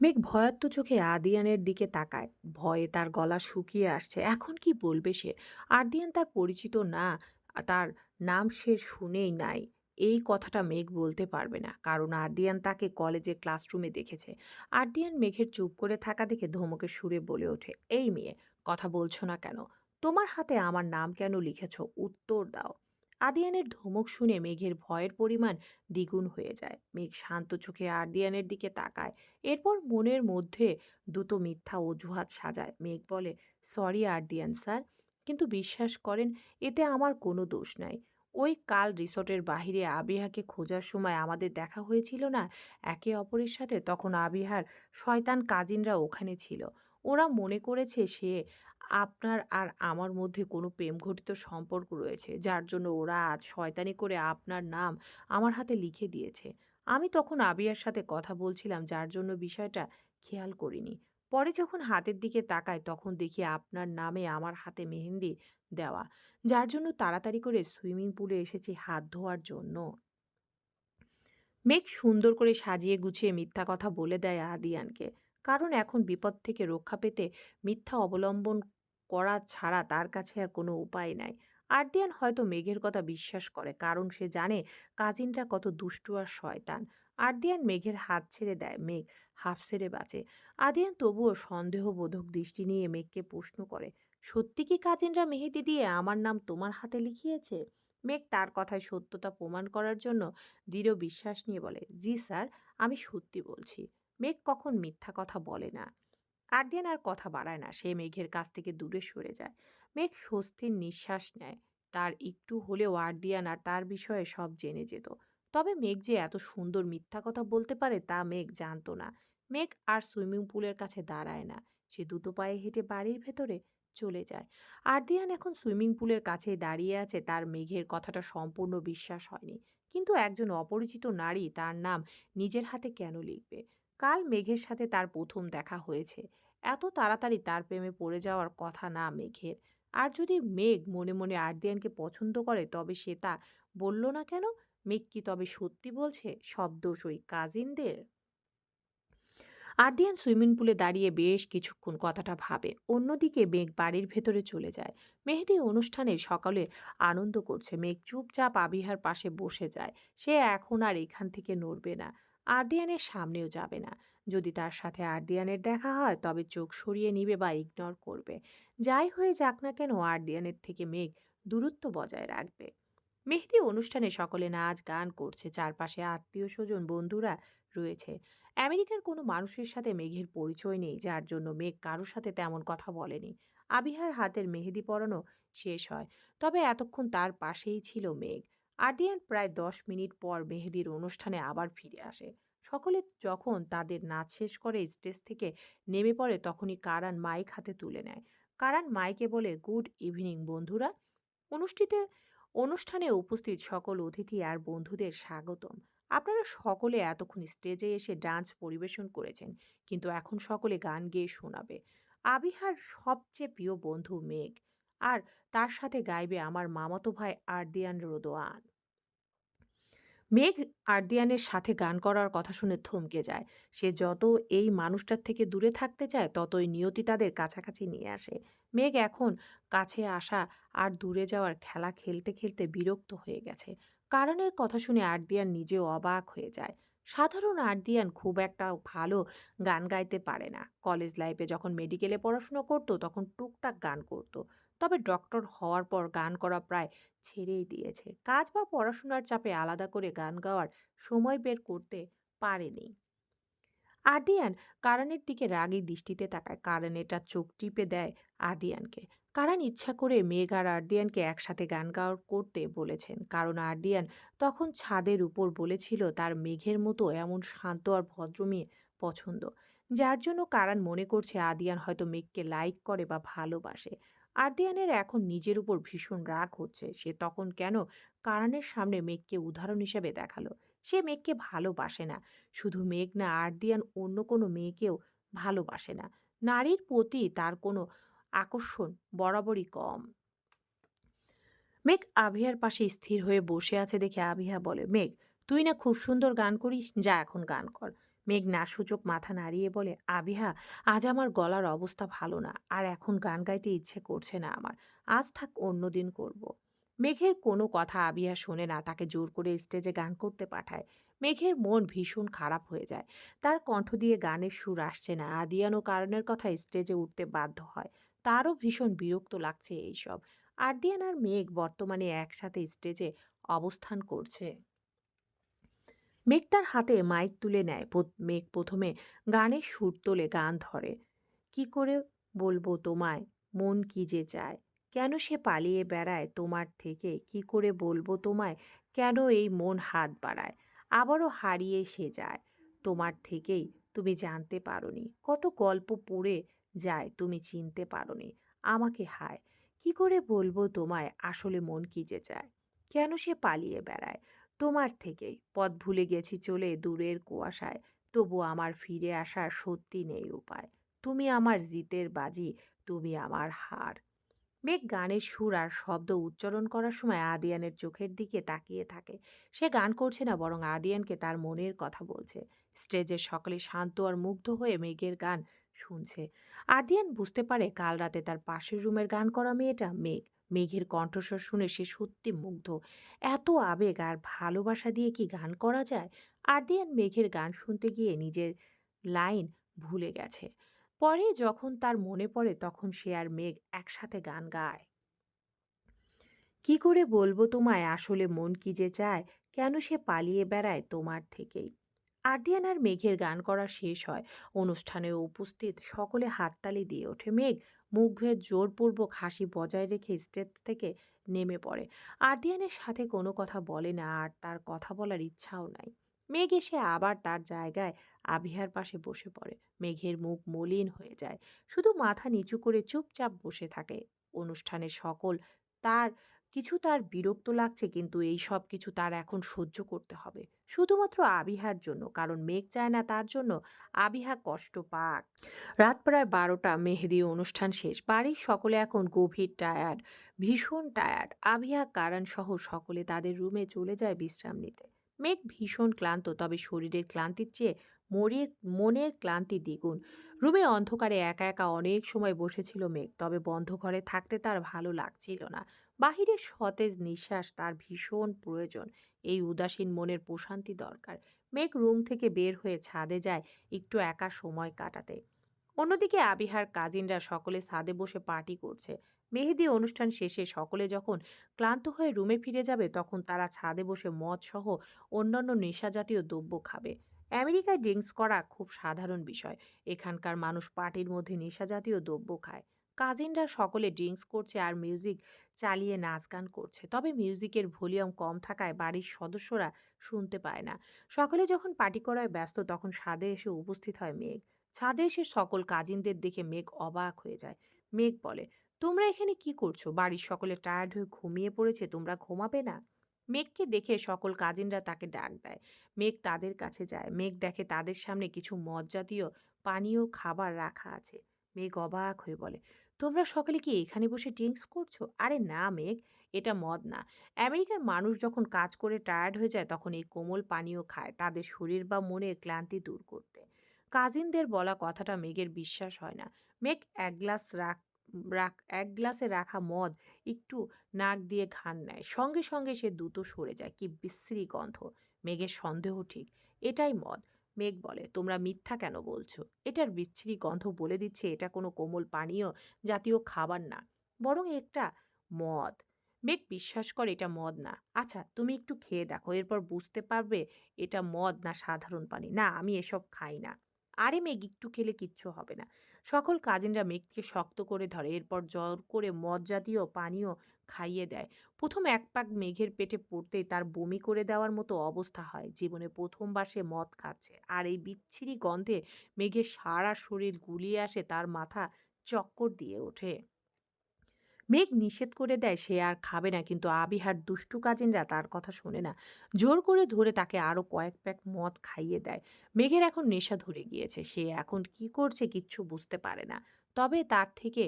মেঘ ভয়ার্ত চোখে আদিয়ানের দিকে তাকায়। ভয়ে তার গলা শুকিয়ে আসছে। এখন কি বলবে সে? আদিয়ান তার পরিচিত না, তার নাম সে শুনেই নাই। এই কথাটা মেঘ বলতে পারবে না, কারণ আরদিয়ান তাকে কলেজে ক্লাসরুমে দেখেছে। আরদিয়ান মেঘের চুপ করে থাকা দেখে ধমকে সুরে বলে ওঠে, এই মেয়ে, কথা বলছো না কেন? তোমার হাতে আমার নাম কেন লিখেছ? উত্তর দাও। আদিয়ানের ধমক শুনে মেঘের ভয়ের পরিমাণ দ্বিগুণ হয়ে যায়। মেঘ শান্ত চোখে আরদিয়ানের দিকে তাকায়। এরপর মনের মধ্যে দুটো মিথ্যা অজুহাত সাজায়। মেঘ বলে, সরি আরদিয়ান স্যার, কিন্তু বিশ্বাস করেন, এতে আমার কোনো দোষ নাই। ওই কাল রিসর্টের বাহিরে আবিহাকে খোঁজার সময় আমাদের দেখা হয়েছিল না? একে অপরের সাথে তখন আবিহার শয়তান কাজিনরা ওখানে ছিল। ওরা মনে করেছে সে আপনার আর আমার মধ্যে কোনো প্রেম ঘটিত সম্পর্ক রয়েছে, যার জন্য ওরা আজ শয়তানি করে আপনার নাম আমার হাতে লিখে দিয়েছে। আমি তখন আবিয়ার সাথে কথা বলছিলাম, যার জন্য বিষয়টা খেয়াল করিনি। পরে যখন হাতের দিকে তাকাই, তখন দেখি আপনার নামে আমার হাতে মেহেন্দি দেওয়া, যার জন্য তাড়াতাড়ি করে সুইমিং পুলে এসেছি হাত ধোয়ার জন্য। মেঘ সুন্দর করে সাজিয়ে গুছিয়ে মিথ্যা কথা বলে দেয় আদিয়ানকে। কারণ এখন বিপদ থেকে রক্ষা পেতে মিথ্যা অবলম্বন করা ছাড়া তার কাছে আর কোনো উপায় নাই। আর্দিয়ান হয়তো মেঘের কথা বিশ্বাস করে, কারণ সে জানে কাজিনরা কত দুষ্টু আর শয়তান। আর্দিয়ান মেঘের হাত ছেড়ে দেয়, মেঘ হাফ ছেড়ে বাঁচে। আদিয়ান তবুও সন্দেহবোধক দৃষ্টি নিয়ে মেঘকে প্রশ্ন করে, সত্যি কি কাজিনরা মেহেদি দিয়ে আমার নাম তোমার হাতে লিখিয়েছে? মেঘ তার কথায় সত্যতা প্রমাণ করার জন্য দৃঢ় বিশ্বাস নিয়ে বলে, জি স্যার, আমি সত্যি বলছি। মেঘ কখন মিথ্যা কথা বলে না। আরদিয়ান আর কথা বাড়ায় না, সে মেঘের কাছ থেকে দূরে সরে যায়। মেঘ স্বস্তির নিঃশ্বাস নেয়। তার একটু হলেও আরদিয়ান আর তার বিষয়ে সব জেনে যেত। তবে মেঘ যে এত সুন্দর মিথ্যা কথা বলতে পারে তা মেঘ জানতো না। মেঘ আর সুইমিং পুলের কাছে দাঁড়ায় না। সে দুটো পায়ে হেঁটে বাড়ির ভেতরে চলে যায়। আরদিয়ান এখন সুইমিং পুলের কাছে দাঁড়িয়ে আছে, তার মেঘের কথাটা সম্পূর্ণ বিশ্বাস হয়নি। কিন্তু একজন অপরিচিত নারী তার নাম নিজের হাতে কেন লিখবে? কাল মেঘের সাথে তার প্রথম দেখা হয়েছে। এত তাড়াতাড়ি তার প্রেমে পড়ে যাওয়ার কথা না মেঘের। আর যদি মেঘ মনে মনে আর্দিয়ানকে পছন্দ করে, তবে সে তা বলল না কেন? মেঘ কি তবে সত্যি বলছে? সব দোষ ওই কাজিনদের? আর্দিয়ান সুইমিং পুলে দাঁড়িয়ে বেশ কিছুক্ষণ কথাটা ভাবে। অন্যদিকে মেঘ বাড়ির ভেতরে চলে যায়। মেহেদি অনুষ্ঠানে সকালে আনন্দ করছে। মেঘ চুপচাপ আবিহার পাশে বসে যায়। সে এখন আর এখান থেকে নড়বে না। আরদিয়ানের সামনেও যাবে না। যদি তার সাথে আরদিয়ানের দেখা হয়, তবে চোখ সরিয়ে নিবে বা ইগনোর করবে। যাই হয়ে যাক না কেন, আরদিয়ানের থেকে মেঘ দূরত্ব বজায় রাখবে। মেহেদি অনুষ্ঠানে সকলে নাচ, গান করছে। চারপাশে আত্মীয় স্বজন, বন্ধুরা রয়েছে। আমেরিকার কোনো মানুষের সাথে মেঘের পরিচয় নেই, যার জন্য মেঘ কারোর সাথে তেমন কথা বলেনি। আবিহার হাতের মেহেদি পরানো শেষ হয়। তবে এতক্ষণ তার পাশেই ছিল মেঘ। আর্ডিয়ান প্রায় দশ মিনিট পর মেহেদির অনুষ্ঠানে আবার ফিরে আসে। সকলে যখন তাদের নাচ শেষ করে স্টেজ থেকে নেমে পড়ে, তখনই কারান মাইক হাতে তুলে নেয়। কারান মাইকে বলে, গুড ইভিনিং বন্ধুরা। অনুষ্ঠিত, অনুষ্ঠানে উপস্থিত সকল অতিথি আর বন্ধুদের স্বাগতম। আপনারা সকলে এতক্ষণ স্টেজে এসে ডান্স পরিবেশন করেছেন, কিন্তু এখন সকলে গান গেয়ে শোনাবে। আবিহার সবচেয়ে প্রিয় বন্ধু মেঘ। আর তার সাথে গাইবে আমার মামাতো ভাই আরদিয়ান রোদোয়ান। মেঘ আরদিয়ানের সাথে গান করার কথা শুনে থমকে যায়। সে যত এই মানুষটার থেকে দূরে থাকতে চায়, ততই নিয়তি তাদের কাছাকাছি নিয়ে আসে। মেঘ এখন কাছে আসা আর দূরে যাওয়ার খেলা খেলতে খেলতে বিরক্ত হয়ে গেছে। কারণের কথা শুনে আরদিয়ান নিজেও অবাক হয়ে যায়। সাধারণ আরদিয়ান খুব একটা ভালো গান গাইতে পারে না। কলেজ লাইফে যখন মেডিকেলে পড়াশুনো করতো, তখন টুকটাক গান করতো। তবে ডক্টর হওয়ার পর গান করা প্রায় ছেড়েই দিয়েছে। কাজ বা পড়াশোনার চাপে আলাদা করে গান গাওয়ার সময় বের করতে পারেনি। আদিয়ান কারানের দিকে রাগী দৃষ্টিতে তাকায়। কারণ এটা চোখ টিপে দেয় আদিয়ানকে। কারণ ইচ্ছা করে মেঘ আর আর্দিয়ানকে একসাথে গান গাওয়ার করতে বলেছেন। কারণ আর্দিয়ান তখন ছাদের উপর বলেছিল, তার মেঘের মতো এমন শান্ত আর ভদ্র মেয়ে পছন্দ। যার জন্য কারান মনে করছে আদিয়ান হয়তো মেঘকে লাইক করে বা ভালোবাসে। আর্দিয়ানের এখন নিজের উপর ভীষণ রাগ হচ্ছে। সে তখন কেন কারানের সামনে মেঘকে উদাহরণ হিসেবে দেখাল? সে মেঘকে ভালোবাসে না। শুধু মেঘ না, আর্দিয়ান অন্য কোনো মেয়েকেও ভালোবাসে না। নারীর প্রতি তার কোনো আকর্ষণ বরাবরই কম। মেঘ আভিয়ার পাশে স্থির হয়ে বসে আছে দেখে আভিয়া বলে, মেঘ, তুই না খুব সুন্দর গান করিস? যা এখন গান কর। মেঘ নাসূচক মাথা নাড়িয়ে বলে, আবিহা, আজ আমার গলার অবস্থা ভালো না, আর এখন গান গাইতে ইচ্ছে করছে না আমার, আজ থাক অন্যদিন করব। মেঘের কোনো কথা আবিহা শোনে না, তাকে জোর করে স্টেজে গান করতে পাঠায়। মেঘের মন ভীষণ খারাপ হয়ে যায়। তার কণ্ঠ দিয়ে গানের সুর আসছে না, আদিয়ানো কারণের কথা স্টেজে উঠতে বাধ্য হয়। তারও ভীষণ বিরক্ত লাগছে এইসব। আরদিয়ান আর মেঘ বর্তমানে একসাথে স্টেজে অবস্থান করছে। মেঘ তার হাতে মাইক তুলে নেয়। মেঘ প্রথমে গানের সুর তোলে, গান ধরে। কি করে বলব তোমায়? মন কি যে চায়? কেন সে পালিয়ে বেড়ায় তোমার থেকে? কি করে বলব তোমায়? কেন এই মন হাত বাড়ায়? আবারও হারিয়ে সে যায়। তোমার থেকেই তুমি জানতে পারোনি। কত গল্প পড়ে যায় তুমি চিনতে পারোনি। আমাকে হায়, কি করে বলব তোমায়? আসলে মন কি যে চায়? কেন সে পালিয়ে বেড়ায়? তোমার থেকেই। পথ ভুলে গেছি চলে দূরের কুয়াশায়। তবু আমার ফিরে আসার সত্যি নেই উপায়। তুমি আমার জিতের বাজি, তুমি আমার হার। মেঘ গানের সুর আর শব্দ উচ্চারণ করার সময় আদিয়ানের চোখের দিকে তাকিয়ে থাকে। সে গান করছে না, বরং আদিয়ানকে তার মনের কথা বলছে। স্টেজের সকলে শান্ত আর মুগ্ধ হয়ে মেঘের গান শুনছে। আদিয়ান বুঝতে পারে কাল রাতে তার পাশের রুমের গান করা মেয়েটা মেঘ। মেঘের কণ্ঠস্বর শুনে সে সত্যি মুগ্ধ। এত আবেগ আর ভালোবাসা দিয়ে কি গান করা যায়? আদিয়ান মেঘের গান শুনতে গিয়ে নিজের লাইন ভুলে গেছে। পরে যখন তার মনে পড়ে তখন সে আর মেঘ একসাথে গান গায়। কি করে বলব তোমায়? আসলে মন কি যে চায়? কেন সে পালিয়ে বেড়ায় তোমার থেকেই? আরদিয়ান আর মেঘের গান করা শেষ হয়। অনুষ্ঠানে উপস্থিত সকলে হাততালি দিয়ে ওঠে। মেঘ মুখে জোরপূর্বক হাসি বজায় রেখে স্টেজ থেকে নেমে পড়ে। আরদিয়ানের সাথে কোনো কথা বলে না আর তার কথা বলার ইচ্ছাও নাই। মেঘ এসে আবার তার জায়গায় আবিহার পাশে বসে পড়ে। মেঘের মুখ মলিন হয়ে যায়। শুধু মাথা নিচু করে চুপচাপ বসে থাকে। অনুষ্ঠানের সকল তার কিছু তার বিরক্ত লাগছে কিন্তু এই সব কিছু তার এখন সহ্য করতে হবে। শুধুমাত্র আবিহার জন্য, কারণ মেঘ চায় না তার জন্য আবিহা কষ্ট পাক। রাত প্রায় বারোটা, মেহেদি অনুষ্ঠান শেষ, বাড়ির সকলে এখন গভীর টায়ার্ড ভীষণ টায়ার্ড আবিহা, কারণ সহ সকলে তাদের রুমে চলে যায় বিশ্রাম নিতে। মেঘ ভীষণ ক্লান্ত, তবে শরীরের ক্লান্তির চেয়ে মনের মনের ক্লান্তি দ্বিগুণ। রুমে অন্ধকারে একা একা অনেক সময় বসেছিল মেঘ, তবে বন্ধ ঘরে থাকতে তার ভালো লাগছিল না। বাহিরের সতেজ নিঃশ্বাস তার ভীষণ প্রয়োজন, এই উদাসীন মনের প্রশান্তি দরকার। মেঘ রুম থেকে বের হয়ে ছাদে যায় একটু একা সময় কাটাতে। অন্যদিকে আবিহার, কাজিনরা সকলে ছাদে বসে পার্টি করছে। মেহেদি অনুষ্ঠান শেষে সকলে যখন ক্লান্ত হয়ে রুমে ফিরে যাবে, তখন তারা ছাদে বসে মদ সহ অন্যান্য নেশাজাতীয় দ্রব্য খাবে। আমেরিকায় ড্রিঙ্কস করা খুব সাধারণ বিষয়। এখানকার মানুষ পার্টির মধ্যে নেশাজাতীয় দ্রব্য খায়। কাজিনরা সকলে ড্রিঙ্কস করছে আর মিউজিক চালিয়ে নাচ গান করছে। তবে মিউজিকের ভলিউম কম থাকায় বাড়ির সদস্যরা শুনতে পায় না। সকলে যখন পার্টি করায় ব্যস্ত, তখন ছাদে এসে উপস্থিত হয় মেঘ। ছাদে এসে সকল কাজিনদের দেখে মেঘ অবাক হয়ে যায়। মেঘ বলে, তোমরা এখানে কি করছ? বাড়ির সকলে টায়ার্ড হয়ে ঘুমিয়ে পড়েছে, তোমরা ঘুমাবে না? মেঘকে দেখে সকল কাজিনরা তাকে ডাক দেয়। মেঘ তাদের কাছে যায়। মেঘ দেখে তাদের সামনে কিছু মদ জাতীয় পানীয় খাবার রাখা আছে। মেঘ অবাক হয়ে বলে, তোমরা সকলে কি এখানে বসে ড্রিঙ্কস করছ? আরে না মেঘ, এটা মদ না। আমেরিকার মানুষ যখন কাজ করে টায়ার্ড হয়ে যায়, তখন এই কোমল পানীয় খায়। তাদের শরীর বা মনের ক্লান্তি দূর করতে। কাজিনদের বলা কথাটা মেঘের বিশ্বাস হয় না। মেঘ এক গ্লাস রাখ রাখ এক গ্লাসে রাখা মদ একটু নাক দিয়ে ঘান নেয়। সঙ্গে সঙ্গে সে দ্রুত সরে যায়। কি বিশ্রী গন্ধ। মেঘের সন্দেহ ঠিক। এটাই মদ। মেঘ বলে, তোমরা মিথ্যা কেন বলছো? এটার বিচ্ছিরি গন্ধ বলে দিচ্ছে, এটা কোনো কোমল পানীয় জাতীয় খাবার না। বরং একটা মদ। মেঘ বিশ্বাস করে এটা মদ না। আচ্ছা তুমি একটু খেয়ে দেখো, এরপর বুঝতে পারবে এটা মদ না সাধারণ পানি। না, আমি এসব খাই না। আরে মেঘ একটু খেলে কিচ্ছু হবে না। সকল কাজিনরা মেঘকে শক্ত করে ধরে, এরপর জ্বর করে মদ জাতীয় পানীয় খাইয়ে দেয়। প্রথম এক পাক মেঘের পেটে পড়তেই তার বমি করে দেওয়ার মতো অবস্থা হয়। জীবনে প্রথমবার সে মদ খাচ্ছে আর এই বিচ্ছিরি গন্ধে মেঘের সারা শরীর গুলিয়ে আসে, তার মাথা চক্কর দিয়ে ওঠে। মেঘ নিষেধ করে দেয় সে আর খাবে না। কিন্তু আবিহার দুষ্টু কাজিনরা তার কথা শোনে না। জোর করে ধরে তাকে আরও কয়েক প্যাক মদ খাইয়ে দেয়। মেঘের এখন নেশা ধরে গিয়েছে। সে এখন কি করছে কিচ্ছু বুঝতে পারে না। তবে তার থেকে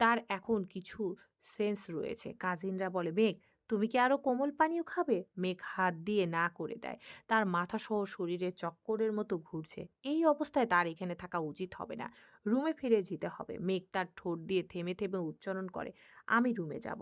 তার এখন কিছু সেন্স রয়েছে। কাজিনরা বলে, মেঘ তুমি কি আরও কোমল পানীয় খাবে? মেঘ হাত দিয়ে না করে দেয়। তার মাথা সহ শরীরে চক্করের মতো ঘুরছে। এই অবস্থায় তার এখানে থাকা উচিত হবে না। রুমে ফিরে যেতে হবে। মেঘ তার ঠোঁট দিয়ে থেমে থেমে উচ্চারণ করে, আমি রুমে যাব।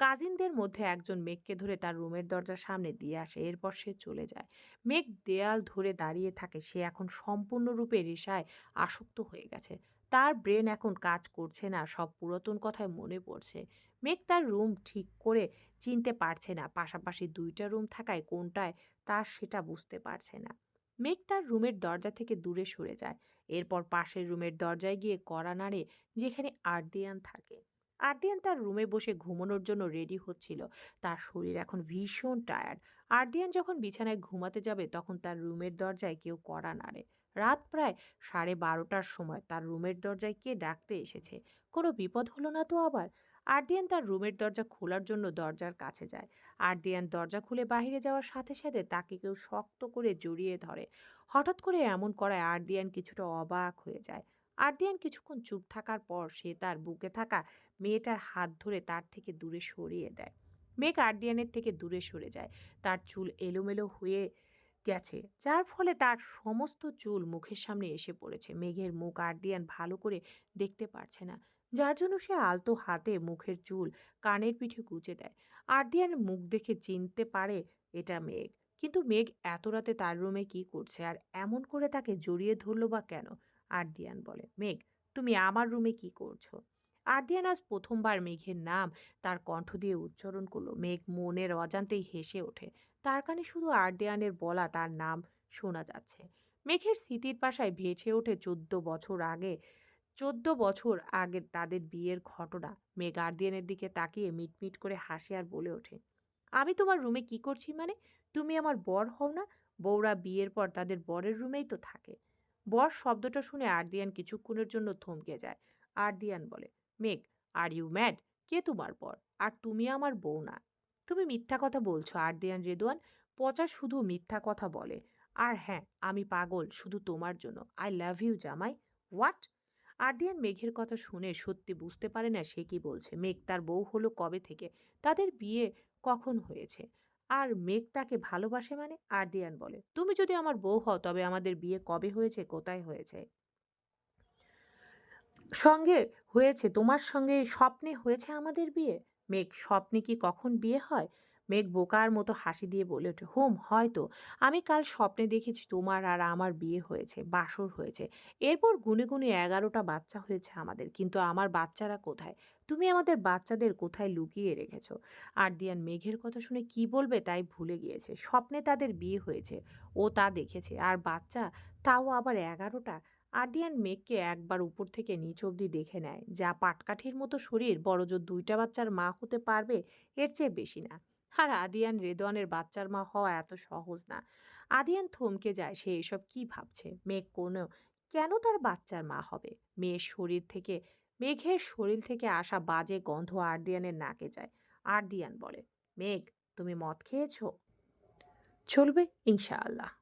কাজিনদের মধ্যে একজন মেঘকে ধরে তার রুমের দরজার সামনে দিয়ে আসে। এরপর সে চলে যায়। মেঘ দেয়াল ধরে দাঁড়িয়ে থাকে। সে এখন সম্পূর্ণরূপে রেশায় আসক্ত হয়ে গেছে। তার ব্রেন এখন কাজ করছে না। সব পুরাতন কথায় মনে পড়ছে। মেঘ তার রুম ঠিক করে চিনতে পারছে না। পাশাপাশি দুইটা রুম থাকায় কোনটায় তার সেটা বুঝতে পারছে না। মেঘ তার রুমের দরজা থেকে দূরে সরে যায়। এরপর পাশের রুমের দরজায় গিয়ে কড়া নাড়ে যেখানে আর্দিয়ান থাকে। আর্দিয়ান তার রুমে বসে ঘুমানোর জন্য রেডি হচ্ছিল। তার শরীর এখন ভীষণ টায়ার্ড আর্দিয়ান যখন বিছানায় ঘুমাতে যাবে, তখন তার রুমের দরজায় কেউ কড়া নাড়ে। রাত প্রায় সাড়ে বারোটার সময় তার রুমের দরজায় কে ডাকতে এসেছে? কোনো বিপদ হলো না তো আবার? আর্দিয়ান তার রুমের দরজা খোলার জন্য দরজার কাছে যায়। আর্দিয়ান দরজা খুলে বাইরে যাওয়ার সাথে সাথে তাকে কেউ শক্ত করে জড়িয়ে ধরে। হঠাৎ করে এমন করায় আর্দিয়ান কিছুটা অবাক হয়ে যায়। আর্দিয়ান কিছুক্ষণ চুপ থাকার পর সে তার বুকে থাকা মেয়েটার হাত ধরে তার থেকে দূরে সরিয়ে দেয়। মেঘ আর্দিয়ানের থেকে দূরে সরে যায়। তার চুল এলোমেলো হয়ে গেছে, যার ফলে তার সমস্ত চুল মুখের সামনে এসে পড়েছে। মেঘের মুখ আর্দিয়ান ভালো করে দেখতে পারছে না। যার জন্য সে আলতো হাতে মুখের চুল কানের পিঠে গুজে দেয়। আর্দিয়ান মুখ দেখে চিনতে পারে এটা মেঘ। কিন্তু মেঘ এত রাতে তার রুমে কি করছে আর এমন করে তাকে জড়িয়ে ধরলো বা কেন? আর্দিয়ান বলে, মেঘ, তুমি আমার রুমে কি করছ? আর্দিয়ান আজ প্রথমবার মেঘের নাম তার কণ্ঠ দিয়ে উচ্চারণ করল। মেঘ মনের অজান্তেই হেসে ওঠে। তার কানে শুধু আর্দিয়ানের বলা তার নাম শোনা যাচ্ছে। মেঘের স্মৃতির পাশায় ভেসে ওঠে চোদ্দ বছর আগে চোদ্দ বছর আগে তাদের বিয়ের ঘটনা মেঘ আর্দিয়ানের দিকে তাকিয়ে মিটমিট করে হাসে আর বলে ওঠে, আমি তোমার রুমে কি করছি মানে? তুমি আমার বর হও না? বউরা বিয়ের পর তাদের বরের রুমেই তো থাকে। বর শব্দটা শুনে আর্দিয়ান কিছুক্ষণের জন্য থমকে যায়। আর্দিয়ান বলে, মেঘ, আর ইউ ম্যাড? কে তোমার বর? আর তুমি আমার বউ না? তুমি মিথ্যা কথা বলছো, আর্দিয়ান রেদওয়ান পচা শুধু মিথ্যা কথা বলে। আর হ্যাঁ আমি পাগল শুধু তোমার জন্য। আই লাভ ইউ জামাই। হোয়াট? আর্দিয়ান মেঘের কথা শুনে সত্যি বুঝতে পারে না সে কি বলছে। মেঘ তার বউ হলো কবে থেকে? তাদের বিয়ে কখন হয়েছে? আর মেঘ তাকে ভালোবাসে মানে? আর্দিয়ান বলে, তুমি যদি আমার বউ হও, তবে আমাদের বিয়ে কবে হয়েছে, কোথায় হয়েছে? সঙ্গে হয়েছে, তোমার সঙ্গে স্বপ্নে হয়েছে আমাদের বিয়ে? মেঘ, স্বপ্নে কি কখন বিয়ে হয়? মেঘ বোকার মতো হাসি দিয়ে বলে ওঠে, হোম, হয়তো। আমি কাল স্বপ্নে দেখেছি তোমার আর আমার বিয়ে হয়েছে, বাসর হয়েছে। এরপর গুনে গুনে এগারোটা বাচ্চা হয়েছে আমাদের, কিন্তু আমার বাচ্চারা কোথায়? তুমি আমাদের বাচ্চাদের কোথায় লুকিয়ে রেখেছো? আর্দিয়ান মেঘের কথা শুনে কি বলবে তাই ভুলে গিয়েছে। স্বপ্নে তাদের বিয়ে হয়েছে, ও তা দেখেছে, আর বাচ্চা তাও আবার এগারোটা। আর্দিয়ান মেঘকে একবার উপর থেকে নিচ অবধি দেখে নেয়। যা পাটকাঠির মতো শরীর, বড়জোর দুইটা বাচ্চার মা হতে পারবে, এর চেয়ে বেশি না। আর আদিয়ান রেদওয়ানের বাচ্চার মা হওয়া এত সহজ না। আদিয়ান থমকে যায়, সে এসব কি ভাবছে? মেঘ কোনো, কেন তার বাচ্চার মা হবে? মেয়ের শরীর থেকে, মেঘের শরীর থেকে আসা বাজে গন্ধ আর্দিয়ানের নাকে যায়। আর্দিয়ান বলে, মেঘ, তুমি মদ খেয়েছো? চলবে, ইনশাআল্লাহ।